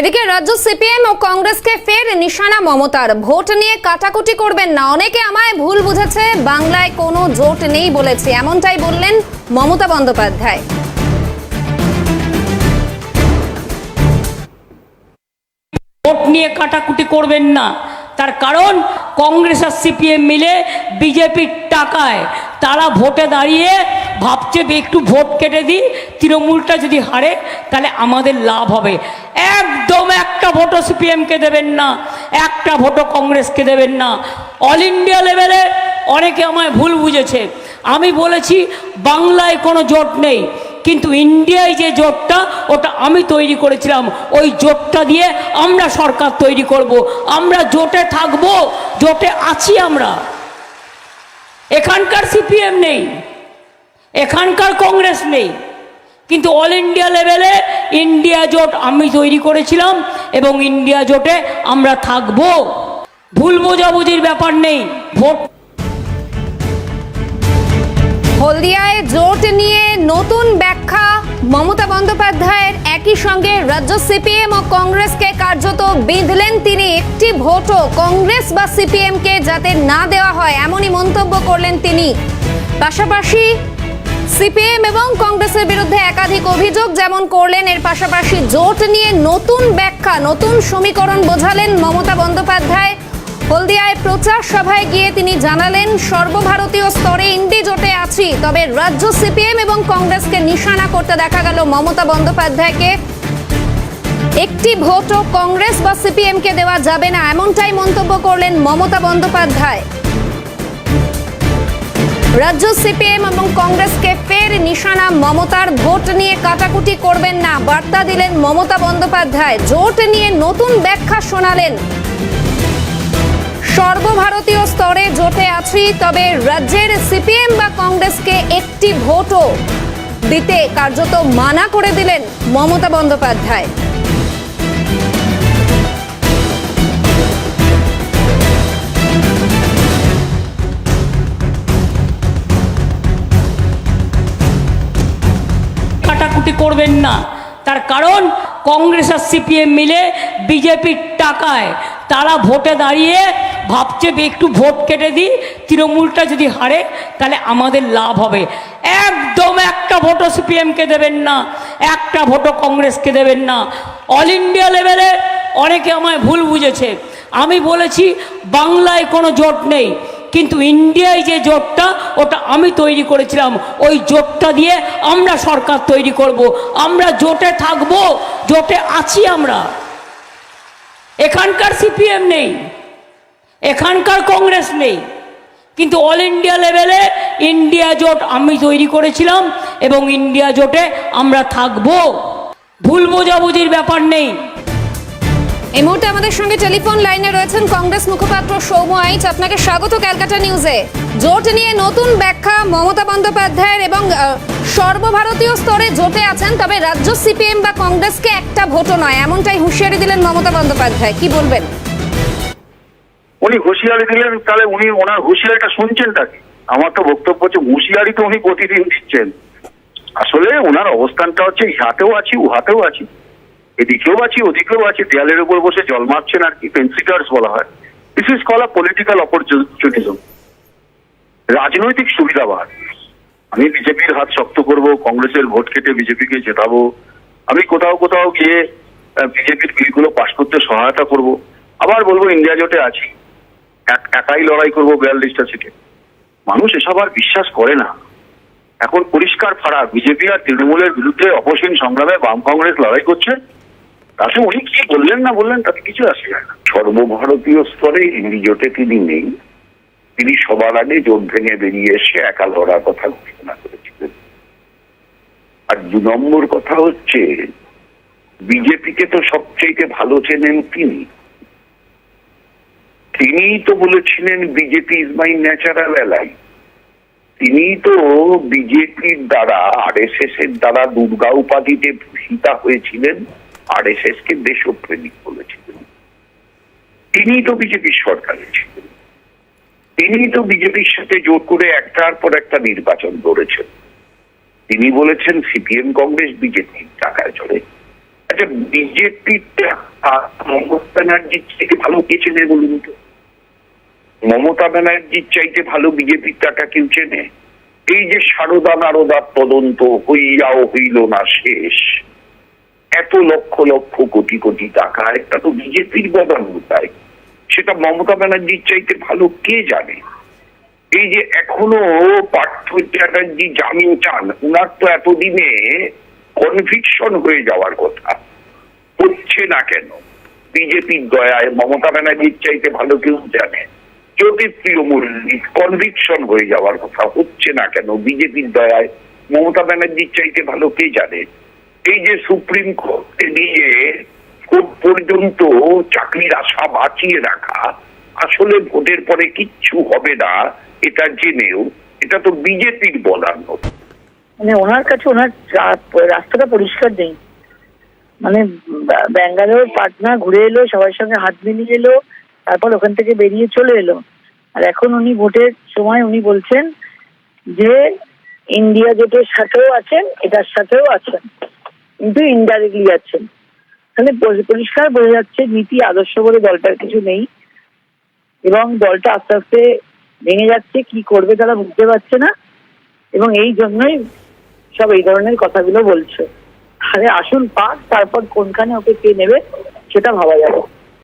এদিকে রাজ্য সিপিএম ও কংগ্রেসকে ফের নিশানা মমতার। ভোট নিয়ে কাটাকুটি করবেন না। অনেকে আমায় ভুল বুঝেছে, বাংলায় কোনো জোট নেই বলেছে। এমনটাই বললেন মমতা বন্দ্যোপাধ্যায়। ভোট নিয়ে কাটাকুটি করবেন না। তার কারণ, কংগ্রেস আর সিপিএম মিলে বিজেপির টাকায় তারা ভোটে দাঁড়িয়ে ভাবছে একটু ভোট কেটে দিই। তৃণমূলটা যদি হারে, তাহলে আমাদের লাভ হবে। একটা ভোটও সিপিএমকে দেবেন না, একটা ভোটও কংগ্রেসকে দেবেন না। অল ইন্ডিয়া লেভেলে অনেকে আমায় ভুল বুঝেছে। আমি বলেছি, বাংলায় কোনো জোট নেই, কিন্তু ইন্ডিয়ায় যে জোটটা, ওটা আমি তৈরি করেছিলাম। ওই জোটটা দিয়ে আমরা সরকার তৈরি করব। আমরা জোটে থাকব, জোটে আছি আমরা। এখানকার সিপিএম নেই, এখানকার কংগ্রেস নেই। কিন্তু অল ইন্ডিয়া লেভেলে ইন্ডিয়া জোট আমি তৈরি করেছিলাম এবং ইন্ডিয়া জোটে আমরা থাকব। ভুল বোঝাবুঝির ব্যাপার নেই। ভোট হলদিয়ায় জোট নিয়ে নতুন ব্যাখ্যা। মমতা বন্দ্যোপাধ্যায়ের একই সঙ্গে রাজ্য সিপিএম ও কংগ্রেসকে কার্যত বিঁধলেন তিনি একটি ভোটও। কংগ্রেস বা সিপিএমকে যাতে না দেওয়া হয়, এমনই মন্তব্য করলেন তিনি। পাশাপাশি সিপিএম এবং কংগ্রেসের বিরুদ্ধে একাধিক অভিযোগ যেমন করলেন, এর পাশাপাশি জোট নিয়ে নতুন ব্যাখ্যা, নতুন সমীকরণ বোঝালেন মমতা বন্দ্যোপাধ্যায়। হলদিয়ায় প্রচার সভায় গিয়ে তিনি জানালেন, সর্বভারতীয় স্তরে ইন্ডি জোটে আছি, তবে রাজ্য সিপিএম এবং কংগ্রেসকে নিশানা করতে দেখা গেল মমতা বন্দ্যোপাধ্যায়কে। একটি ভোটও কংগ্রেস বা সিপিএমকে দেওয়া যাবে না, এমনটাই মন্তব্য করলেন মমতা বন্দ্যোপাধ্যায়। রাজ্য সিপিএম এবং কংগ্রেসকে ফের নিশানা, মমতার ভোট নিয়ে কাটাকুটি করবেন না। বার্তা দিলেন মমতা বন্দ্যোপাধ্যায়। জোট নিয়ে নতুন ব্যাখ্যা শোনালেন। সর্বভারতীয় স্তরে জোটে আছি, তবে রাজ্যের সিপিএম বা কংগ্রেসকে একটি ভোটও দিতে কার্যত মানা করে দিলেন মমতা বন্দ্যোপাধ্যায়। কাটাকুটি করবেন না। তার কারণ, কংগ্রেস আর সিপিএম মিলে বিজেপির টাকায় তারা ভোটে দাঁড়িয়ে ভাবছে একটু ভোট কেটে দিই, তৃণমূলটা যদি হারে তাহলে আমাদের লাভ হবে। একদম একটা ভোটও সিপিএমকে দেবেন না, একটা ভোটও কংগ্রেসকে দেবেন না। অল ইন্ডিয়া লেভেলে অনেকে আমায় ভুল বুঝেছে। আমি বলেছি, বাংলায় কোনো জোট নেই। কিন্তু ইন্ডিয়ায় যে জোটটা, ওটা আমি তৈরি করেছিলাম। ওই জোটটা দিয়ে আমরা সরকার তৈরি করব। আমরা জোটে থাকব, জোটে আছি আমরা। এখানকার সিপিএম নেই, এখানকার কংগ্রেস নেই। কিন্তু অল ইন্ডিয়া লেভেলে ইন্ডিয়া জোট আমি তৈরি করেছিলাম এবং ইন্ডিয়া জোটে আমরা থাকব। ভুল বোঝাবুঝির ব্যাপার নেই। এই মুহূর্তে আমাদের সঙ্গে টেলিফোন লাইনে রয়েছেন কংগ্রেস মুখপাত্র সৌম্য আইচ। আপনাকে স্বাগত ক্যালকাটা নিউজে। জোট নিয়ে নতুন ব্যাখ্যা, মমতা বন্দ্যোপাধ্যায়ের এবং সর্বভারতীয় স্তরে জোটে আছেন, তবে রাজ্য সিপিএম বা কংগ্রেসকে একটা ভোটও নয়, এমনটাই হুঁশিয়ারি দিলেন মমতা বন্দ্যোপাধ্যায়। কি বলবেন? উনি হুঁশিয়ারি দিলেন, তাহলে উনি ওনার হুঁশিয়ারিটা শুনছেন তাকে। আমার তো বক্তব্য হচ্ছে হুঁশিয়ারি তো উনি প্রতিদিন দিচ্ছেন। আসলে ওনার অবস্থানটা হচ্ছে, ইহাতেও আছি, উহাতেও আছি। এদিকেও আছি ওদিকেও আছি দেয়ালের উপর বসে জল মারছেন আর কি পেন্সিটার্স বলা হয়। This is call a political opportunism রাজনৈতিক সুবিধাবাদ। আমি বিজেপির হাত শক্ত করব, কংগ্রেসের ভোট কেটে বিজেপিকে জেতাবো। আমি কোথাও কোথাও গিয়ে বিজেপির বিলগুলো পাশ করতে সহায়তা করব। আবার বলব ইন্ডিয়া জোটে আছি। এক- একাই লড়াই করব বিয়াল্লিশটা সিটে। মানুষ এসব আর বিশ্বাস করে না। এখন পরিষ্কার ফারাক বিজেপি আর তৃণমূলের বিরুদ্ধে অপসীম সংগ্রামে বাম কংগ্রেস লড়াই করছে। তাতে উনি কি বললেন না বললেন, তাতে কিছু আসে না। সর্বভারতীয় স্তরে ইন্ডি জোটে তিনি নেই। তিনি সবার আগে জোট ভেঙে বেরিয়ে এসে একা লড়ার কথা ঘোষণা করেছিলেন। আর দু নম্বর কথা হচ্ছে, বিজেপিকে তো সবচেয়ে ভালো চেনেন তিনি। তিনিই তো বলেছিলেন, BJP is my natural ally তিনি তো বিজেপির দ্বারা, আর এস এস এর দ্বারা দুর্গা উপাধিতে ভূষিতা হয়েছিলেন। আর এস এস কে দেশপ্রেমিক বলেছিলেন। তিনি তো বিজেপির সরকারে ছিলেন। তিনি তো বিজেপির সাথে জোট করে একটার পর একটা নির্বাচন লড়েছেন। তিনি বলেছেন, সিপিএম কংগ্রেস বিজেপির টাকায় চলে। আচ্ছা বিজেপির মমতা ব্যানার্জির থেকে ভালো কে চেনে বলুন তো? মমতা ব্যানার্জির চাইতে ভালো বিজেপির টাকা কেউ চেনে? এই যে সারদা নারদা তদন্ত হইয়াও হইল না শেষ। এত লক্ষ লক্ষ কোটি কোটি টাকা এটা তো বিজেপির গদানুতায় সেটা মমতা ব্যানার্জির চাইতে ভালো কে জানে? এই যে এখনও পার্থ চ্যাটার্জি জামিন চান, উনার তো এতদিনে কনভিকশন হয়ে যাওয়ার কথা। হচ্ছে না কেন? বিজেপির দয়ায় মমতা ব্যানার্জির চাইতে ভালো কেউ জানে? জ্যোতিপ্রিয় মল্লিক কনভিকশন হয়ে যাওয়ার কথা, হচ্ছে না কেন? বিজেপির দয়ায় মমতা ব্যানার্জির চাইতে ভালো কে জানে? এই যে সুপ্রিম কোর্টে নিয়ে কোর্ট পর্যন্ত চাকরির আশা বাঁচিয়ে রাখা, আসলে ভোটের পরে কিচ্ছু হবে না, এটা জেনেও, এটা তো বিজেপির বলার মতো। মানে ওনার কাছে ওনার রাস্তাটা পরিষ্কার নেই। মানে ব্যাঙ্গালোর পাটনা ঘুরে এলো, সবার সঙ্গে হাত মিলিয়ে এলো, তারপর ওখান থেকে বেরিয়ে চলে এলো। আর এখন উনি ভোটের সময় উনি বলছেন যে, ইন্ডিয়া গেটের সাথেও আছেন, এটার সাথেও আছেন। কিন্তু ইনডাইরেক্টলি যাচ্ছেন তাহলে পরিষ্কার বোঝা যাচ্ছে নীতি, আদর্শ বলে দলটার কিছু নেই। এবং দলটা আস্তে আস্তে ভেঙে যাচ্ছে, কি করবে তারা বুঝতে পারছে না। এবং এই জন্যই সব এই ধরনের কথাগুলো বলছে। আরে আসুন, পাক, তারপর কোনখানে ওকে কে নেবে, সেটা ভাবা যাবে।